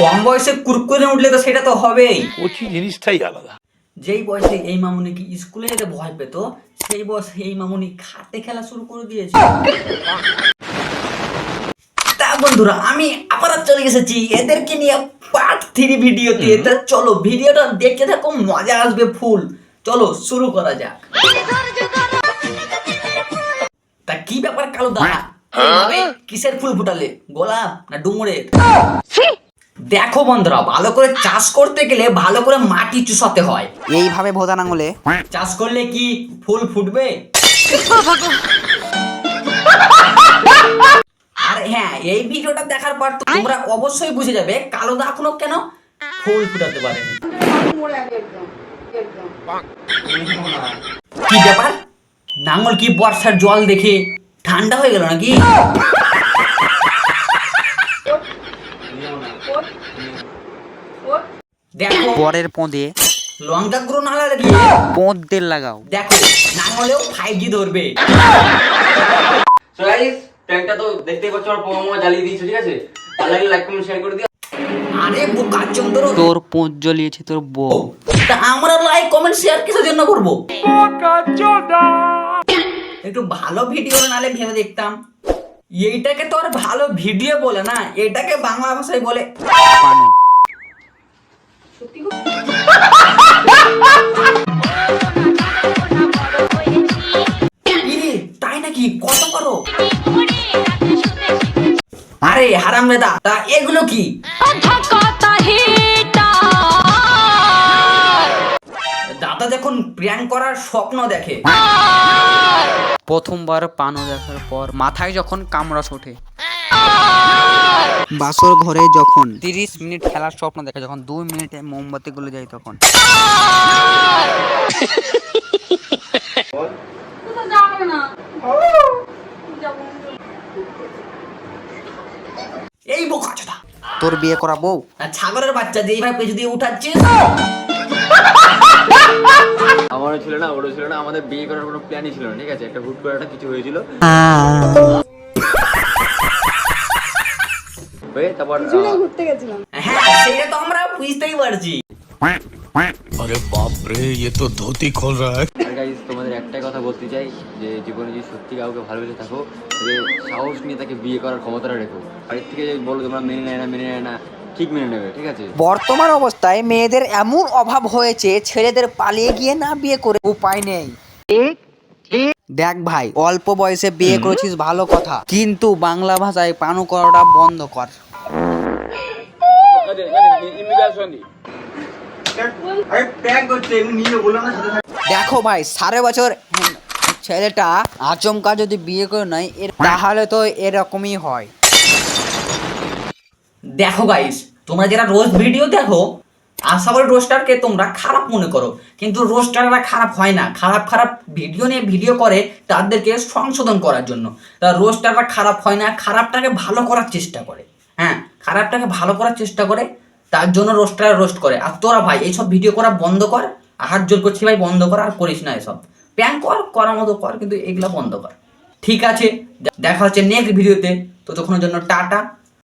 কম বয়সে কুরকুরে উঠলে তো সেটা তো হবেই। কচি জিনিসটাই আলাদা। যেই বয়সে এই মামুনি কি স্কুলে যেতে ভয় পেত সেই বয়সে এই মামুনি খাটে খেলা শুরু করে দিয়েছে। তা বন্ধুরা আমি আবার চলে এসেছি। এদেরকে নিয়ে পার্ট থ্রি ভিডিওতে। তা চলো ভিডিওটা দেখতে থাকো মজা আসবে ফুল চলো শুরু করা যাক। তা কি ব্যাপার কালো দা কিসের ফুল ফুটালে? গোলাপ না ডুমুরের? দেখো বন্ধুরা ভালো করে চাষ করতে গেলে ভালো করে মাটি চুষাতে হয়। এইভাবে ভোদান আঙুলে চাষ করলে কি ফুল ফুটবে? আর হ্যাঁ এই ভিডিওটা দেখার পর তোমরা অবশ্যই বুঝে যাবে কালো দা এখনও কেন ফুল ফুটাতে পারেনি কি ব্যাপার? নাঙ্গল কি বর্ষার জল দেখে ঠান্ডা হয়ে গেল নাকি? দেখো। বরের পোঁদে। লঙ্কা গুঁড়ো না লাগিয়ে পোঁত তেল লাগাও। দেখো নাঙ্গলেও ফাইভ জি ধরবে। সো গাইস প্র্যাঙ্কটা তো দেখতেই পাচ্ছ আমার পোমা মোমা জ্বালিয়ে দিয়েছে ঠিক আছে? ভালো লাগলে লাইক কমেন্ট শেয়ার করে দিও। আরে বোকা চন্দ্র। তোর পোঁত জ্বলিয়েছে তোর বউ। তা আমরা লাইক কমেন্ট শেয়ার কিসের জন্য করব? একটু ভালো ভিডিও নালে ভেবে দেখতাম। এইটাকে তো আর ভালো ভিডিও বলে না এটাকে বাংলা ভাষায় বলে পানু তাই নাকি? কত করো? আরে হারাম দাদা তা এগুলো কি? দাদা যখন প্র্যাঙ্ক করার স্বপ্ন দেখে। প্রথমবার পানো দেখার পর মাথায় যখন কামড়াস ওঠে। বাসর ঘরে যখন। তিরিশ মিনিট খেলার স্বপ্ন দেখে যখন দুই মিনিটে মোমবাতি গুলো যায় তখন। এই বোকা তোর বিয়ে করা বউ? আর ছাগলের বাচ্চা দিয়ে এইভাবে পেছু দিয়ে উঠাচ্ছিস? আমারও ছিল না ওরও ছিল না আমাদের বিয়ে করার কোনো প্ল্যানই ছিল না ঠিক আছে? একটা হুট করে একটা কিছু হয়েছিল। ঘুরতে গেছিলাম। হ্যাঁ সেটা তো আমরা বুঝতেই পারছি। আরে বাপ রে এ তো ধুতি খোল রা গাইস তোমাদের একটাই কথা বলতে চাই যে জীবনে যদি সত্যি কাউকে ভালোবেসে থাকো সাহস নিয়ে তাকে বিয়ে করার ক্ষমতাটা রেখো। থেকে বলো তোমরা মেনে নেয় না মেনে নেয় না বর্তমান অবস্থায় মেয়েদের এমন অভাব হয়েছে ছেলেদের পালিয়ে গিয়ে না বিয়ে করে উপায় নেই। দেখ ভাই অল্প বয়সে বিয়ে করেছিস ভালো কথা। কিন্তু বাংলা ভাষায় পানু করাটা বন্ধ কর। দেখো ভাই সাড়ে বছর ছেলেটা আচমকা যদি বিয়ে করে নেয় এর তাহলে তো এরকমই হয়। দেখো গাইস তোমরা যারা রোজ ভিডিও দেখো আশা করি রোস্টারকে তোমরা খারাপ মনে করো। কিন্তু রোস্টাররা খারাপ হয় না। খারাপ খারাপ ভিডিও নিয়ে ভিডিও করে তাদেরকে সংশোধন করার জন্য। তা রোস্টাররা খারাপ হয় না খারাপটাকে ভালো করার চেষ্টা করে। হ্যাঁ খারাপটাকে ভালো করার চেষ্টা করে তার জন্য রোস্টার রোস্ট করে। আর তোরা ভাই, এইসব ভিডিও করা বন্ধ কর হাত জোর করছি ভাই, বন্ধ কর, আর করিস না এসব। প্যান কর, করার মতো কর, কিন্তু এগুলো বন্ধ কর। ঠিক আছে, দেখা হচ্ছে নেক্সট ভিডিওতে তো। তখন জন্য টাটা।